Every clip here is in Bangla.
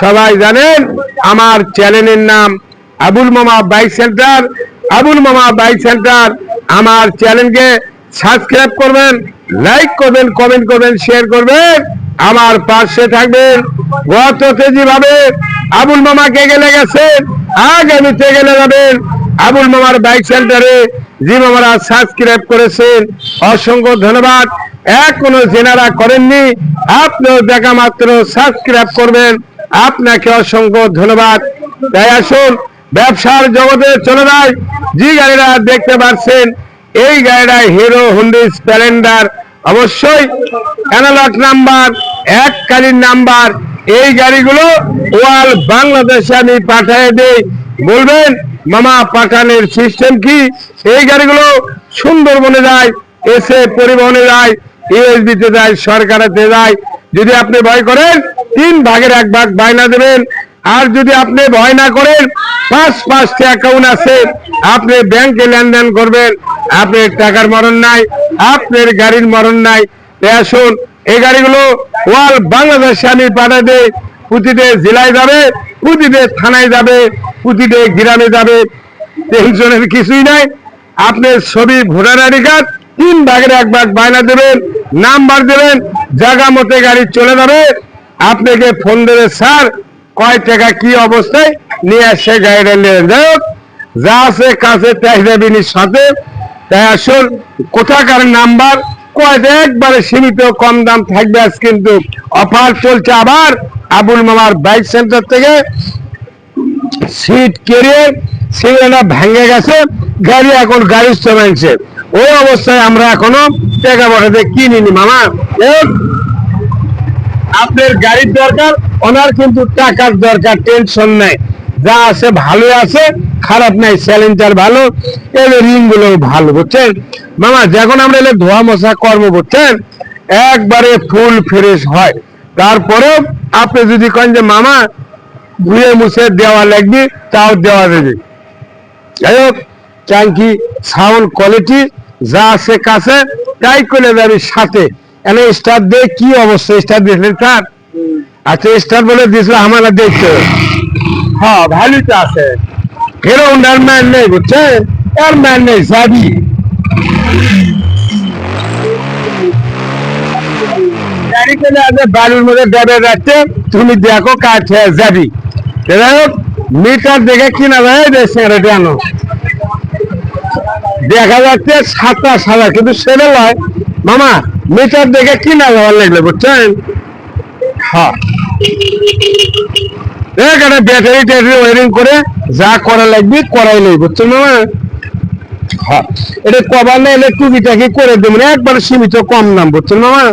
সবাই জানেন, আমার চ্যানেলের নাম আবুল মামা বাইক সেন্টার। আবুল মামা বাইক সেন্টার, আমার চ্যানেলকে সাবস্ক্রাইব করবেন, লাইক করবেন, কমেন্ট করবেন, শেয়ার করবেন। আমার পাশে থাকবেন গত যেভাবে আবুল মামাকে গেলে গেছেন আগামীতে গেলে যাবেন আবুল মামার বাইক সেন্টারে। জি মামারা সাবস্ক্রাইব করেছেন, অসংখ্য ধন্যবাদ। এখনও জেনারা করেননি, আপনিও দেখা মাত্র সাবস্ক্রাইব করবেন। আপনাকে অসংখ্য ধন্যবাদ। তাই আসুন, ব্যবসার জগতে চলে যায় যে গাড়িটা দেখতে পাচ্ছেন, এই গাড়িটা হিরো হুন্ডি স্প্লেন্ডার। অবশ্যই অ্যানালগ নাম্বার এককালীন নাম্বার এই গাড়িগুলো ওয়াল বাংলাদেশে আমি পাঠিয়ে দিই। বলবেন, মামা পাঠানের সিস্টেম কি? এই গাড়িগুলো সুন্দরবনে যায়, এসে পরিবহনে যায় ইউএসবিতে যায়, সরকারেতে যায়। যদি আপনি ভয় করেন তিন ভাগের এক ভাগ বায়না দেবেন। আর যদি আপনি ভয় না করেন, পাঁচ পাঁচটি অ্যাকাউন্ট আছে, আপনি ব্যাংকে লেনদেন করবেন। আপনার টাকার মরণ নাই, আপনার গাড়ির মরণ নাই। আসুন, এই গাড়িগুলো ওয়াল বাংলাদেশে আমি পাঠিয়ে দেই। প্রতিটি জেলায় যাবে, প্রতিটি থানায় যাবে, প্রতিটি গ্রামে যাবে। টেনশনের কিছুই নাই। আপনার ছবি, ভোটার আইডি তিন ভাগের এক ভাগ বায়না দেবেন, নাম্বার দেবেন, জায়গা মতে গাড়ি চলে যাবে। আপনাকে ফোন দেবে স্যার কয় টাকা কি অবস্থায়? নিয়ে আসে গাড়িটা নিয়ে হোক, যা আছে কাছে তাই যাবেন সাথে। তাই আসুন কোথাকার নাম্বার? কয়টা একবারে সীমিত কম দাম থাকবে আজ কিন্তু। অফার চলছে আবার আবুল মামার বাইক সেন্টার থেকে। সিট কেরিয়ার সেগুলো ভেঙে গেছে গাড়ি এখন গাড়ি চলেছে ওই অবস্থায় আমরা এখনও টাকা পাঠাতে কিনিনি মামা। আপনার গাড়ির দরকার, ওনার কিন্তু টাকার দরকার টেনশন নাই। যা আছে ভালো আছে, খারাপ নাই স্যালেঞ্জার ভালো এদের রিংগুলো ভালো, বুঝছেন? মামা, যখন আমরা এলে ধোয়া মশা কর্ম বুঝছেন? একবারে ফুল ফ্রেশ হয়। তারপরেও আপনি যদি কেন যে, মামা, ধুয়ে মুছে দেওয়া লাগবে, তাও দেওয়া দেবে যাই হোক ট্যাঙ্কি সাউন্ড কোয়ালিটি যা আছে কাছে, তাই করে যাবি সাথে। এনে স্টার দিয়ে কি অবস্থা? স্টার দিয়েছিলেন স্যার আচ্ছা স্টার বলে দিয়েছিল আমার দেখতে। হ্যাঁ ভালোই তো আছে। হিরো হোন্ডার ম্যান নেই বুঝছেন? ম্যান নেই যাবি গাড়ি চলে আসবে বাড়ির মধ্যে ড্রাইভার রাখতে তুমি দেখো হয়ে যাবি। যাই হোক মিটার দেখে কিনা যায় রেটে আনো দেখা যাচ্ছে সাতটা সাদা কিন্তু সেটা নয় মামা, মিটার দেখে কিনা বুঝছেন? হ্যাঁ। ব্যাটারি ট্যাটারি ওয়ারিং করে যা করা লাগবে করাই নেই বুঝছেন মামা? হ্যাঁ। এটা কবার না এলে টুকিটাকি করে দেবেন, একবার সীমিত কম নাম বুঝছেন মামা?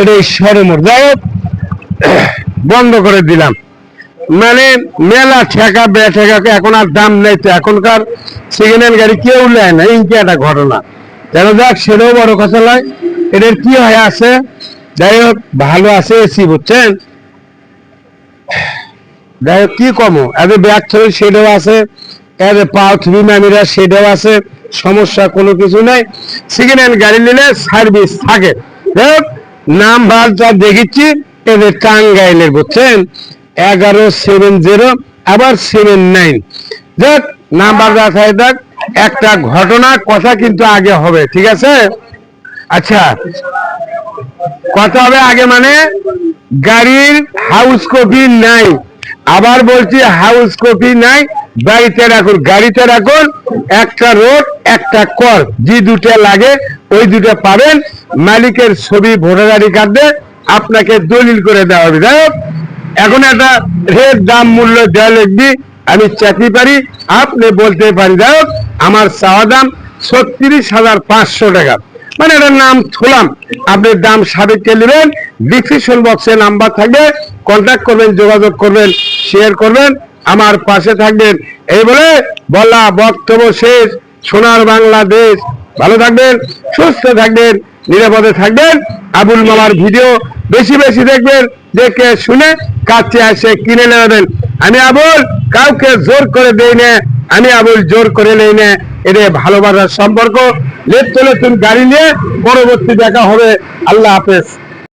এটা শোরুমের, যাই হোক, বন্ধ করে দিলাম। মানে মেলা ঠেকা, বে ঠেকা, এখন আর দাম নেই তো, এখনকার সেকেন্ড হ্যান্ড গাড়ি কেউ নেয় না ইনকি একটা ঘটনা। কেন যাক, সেটাও বড় কথা নয়। এদের কি হয় আছে? যাই হোক, ভালো আছে এসি বুঝছেন? যাই হোক, কি কমো? এদের ব্যাগ ছবি সেটাও আছে, এদের পাও থ্রি ম্যামিরা সেটাও আছে, সমস্যা কোনো কিছু নাই। সেকেন্ড হ্যান্ড গাড়ি নিলে সার্ভিস থাকে। যাই হোক নাম্বারটা দেখেছি এদের টাঙ্গাইলের, বুঝছেন? এগারো সেভেন জিরো আবার সেভেন নাইন দেখ নাম্বার দেখায় দেখ। একটা ঘটনা, কথা কিন্তু আগে হবে, ঠিক আছে? আচ্ছা কথা হবে আগে মানে গাড়ির হাউস কপি নাই। আবার বলছি হাউস কপি নাই, বাড়িতে রাখুন, গাড়িতে রাখুন, একটা রোড একটা কর যে দুটো লাগে, ওই দুটো পাবেন। মালিকের ছবি, ভোটার আইডি কার্ডে আপনাকে দলিল করে দেওয়া হবে। এখন একটা রেট, দাম, মূল্য দেওয়া লিখবি আমি চাকরি পারি, আপনি বলতে পারি হোক, আমার চাওয়া দাম ছত্রিশ হাজার পাঁচশো টাকা। মানে এটার নাম থুলাম। আপনি দাম সাবেককে নেবেন ডিসক্রিপশন বক্সে নাম্বার থাকবে কন্ট্যাক্ট করবেন, যোগাযোগ করবেন শেয়ার করবেন, আমার পাশে থাকবেন। এই বলে বলা বক্তব্য শেষ। সোনার বাংলাদেশ। ভালো থাকবেন, সুস্থ থাকবেন, নিরাপদে থাকবেন। আবুল মামার ভিডিও বেশি বেশি দেখবেন, দেখে শুনে কাছে এসে কিনে নেবেন। আমি আবুল, কাউকে জোর করে দেই না, আমি আবুল জোর করে নেই না। এদের ভালোবাসার সম্পর্ক। লেপ চলে তুমি গাড়ি নিয়ে পরবর্তী দেখা হবে। আল্লাহ হাফেজ।